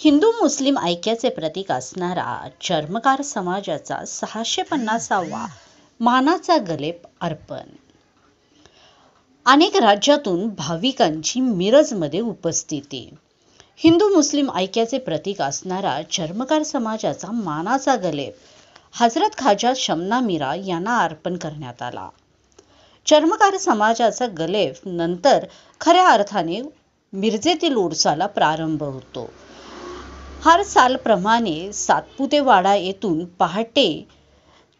हिंदू मुस्लिम ऐक्याचे प्रतीक असणारा चर्मकार समाजाचा सहाशे पन्नासावा मानाचा गलेप अर्पण. अनेक राज्यातून भाविकांची मिरजमध्ये उपस्थिती. हिंदू मुस्लिम ऐक्याचे प्रतीक असणारा चर्मकार समाजाचा मानाचा गलेप हजरत खाजा शमना मीरा यांना अर्पण करण्यात आला. चर्मकार समाजाचा गलेफ नंतर खऱ्या अर्थाने मिरजेतील उरसाला प्रारंभ होतो. हर सालप्रमाणे सातपुतेवाडा येथून पहाटे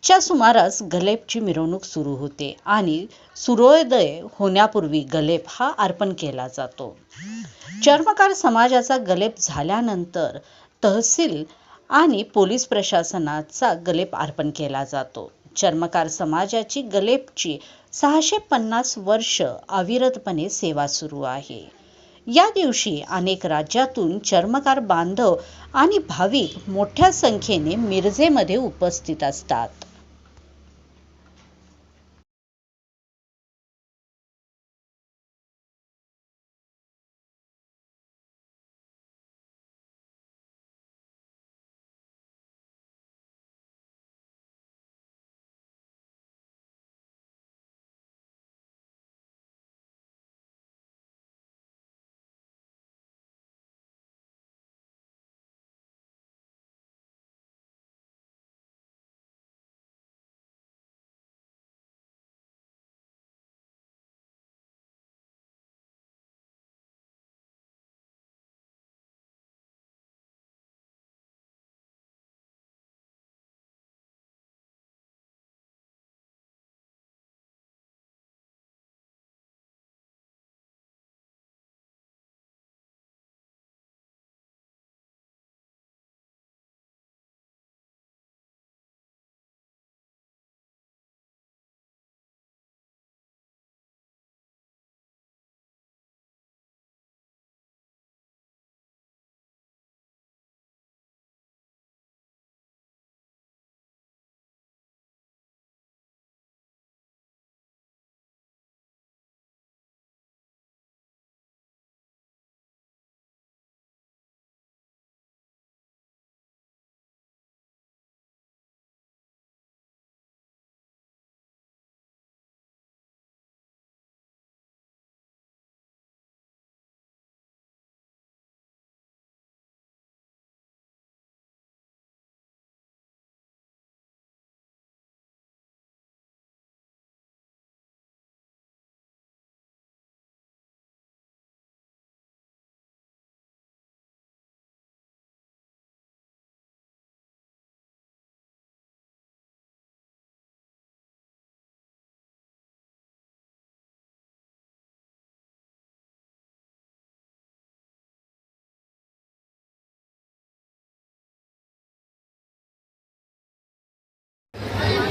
च्या सुमारास गलेपची मिरवणूक सुरू होते आणि सूर्योदय होण्यापूर्वी गलेप हा अर्पण केला जातो. चर्मकार समाजाचा गलेप झाल्यानंतर तहसील आणि पोलीस प्रशासनाचा गलेप अर्पण केला जातो. चर्मकार समाजाची गलेपची सहाशे पन्नास वर्ष अविरतपणे सेवा सुरू आहे. या दिवशी अनेक राज्यातून चर्मकार बांधव आणि भाविक मोठ्या संख्येने मिरजेमध्ये उपस्थित असतात.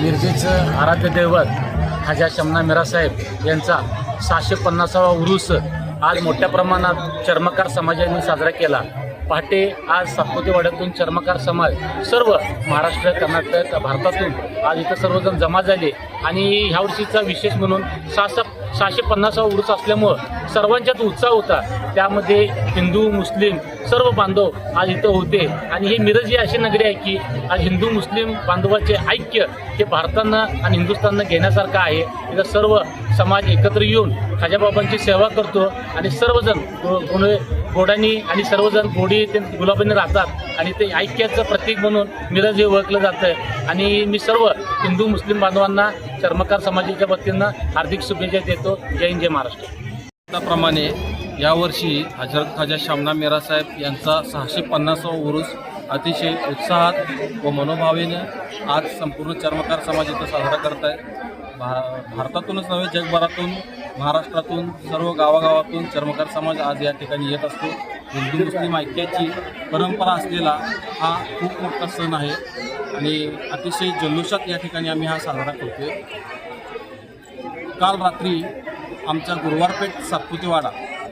मिरजेचं आराध्य दैवत हाजा शमना मिरासाहेब यांचा सहाशे पन्नासावा उरूस आज मोठ्या प्रमाणात चर्मकार समाजाने साजरा केला. पहाटे आज सातपुतेवाड्यातून चर्मकार समाज सर्व महाराष्ट्र कर्नाटक भारतातून आज इथं सर्वजण जमा झाले आणि ह्या वर्षीचा विशेष म्हणून सहा सहाशे पन्नासावा उरूस असल्यामुळं सर्वांच्यात उत्साह होता. त्यामध्ये हिंदू मुस्लिम सर्व बांधव आज इथं होते. आणि हे मिरज ही अशी नगरी आहे की आज हिंदू मुस्लिम बांधवाचे ऐक्य हे भारतानं आणि हिंदुस्थाननं घेण्यासारखं आहे. इथं सर्व समाज एकत्र येऊन खाजाबाबांची सेवा करतो आणि सर्वजण गोडे गोडानी आणि सर्वजण गोडी ते गुलाबांनी राहतात. आणि ते ऐक्याचं प्रतीक म्हणून मिरज हे ओळखलं जातं आणि मी सर्व हिंदू मुस्लिम बांधवांना चर्मकार समाजाच्या वतीनं हार्दिक शुभेच्छा देतो. जय हिंद जय महाराष्ट्र. त्याप्रमाणे यावर्षी हजरत खाजा शामना मेरा साहेब यांचा सहाशे पन्नासावा उरूस अतिशय उत्साहात व मनोभावेनं आज संपूर्ण चर्मकार समाज इथं साजरा करत आहे. भा भारतातूनच नव्हे जगभरातून महाराष्ट्रातून सर्व गावागावातून चर्मकार समाज आज या ठिकाणी येत असतो. हिंदू मुस्लिम ऐक्याची परंपरा असलेला हा खूप मोठा सण आहे आणि अतिशय जल्लोषात या ठिकाणी आम्ही हा साजरा करतो काल रात्री आमच्या गुरुवारपेठ सातपुतेवाडा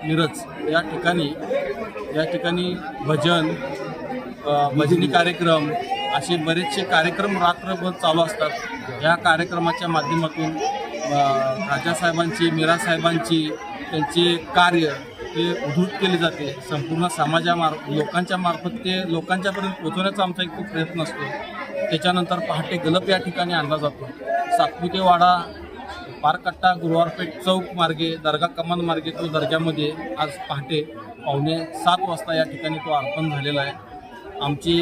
मिरज या ठिकाणी या ठिकाणी भजन भजनी कार्यक्रम असे बरेचसे कार्यक्रम रात्रभर चालू असतात. या कार्यक्रमाच्या माध्यमातून राजासाहेबांची मीरासाहेबांची त्यांचे कार्य ते उद्धृत केले जाते. संपूर्ण समाजामार लोकांच्या मार्फत ते लोकांच्यापर्यंत पोहोचवण्याचा आमचा एक खूप प्रयत्न असतो. त्याच्यानंतर पहाटे गलप या ठिकाणी आणला जातो. सातपुते वाडा पारकट्टा गुरुवारपेठ चौक मार्गे दर्गा कमान मार्गे तो दर्ग्यामध्ये आज पहाटे पावणे सात वाजता या ठिकाणी तो अर्पण झालेला आहे. आमची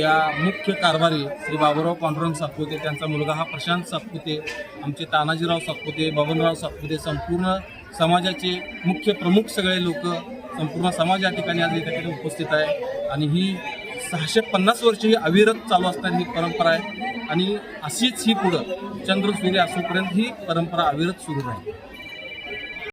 या मुख्य कारभारी श्री बाबूराव पांडुरंग सातपुते त्यांचा मुलगा हा प्रशांत सातपुते आमचे तानाजीराव सातपुते बबनराव सातपुते संपूर्ण समाजाचे मुख्य प्रमुख सगळे लोक संपूर्ण समाज या ठिकाणी आज या ठिकाणी उपस्थित आहे. आणि ही सहाशे पन्नास वर्ष ही अविरत चालू असणारी ही परंपरा आहे. आणि अशीच ही पुढं चंद्र सूर्य असोपर्यंत ही परंपरा अविरत सुरू राहील.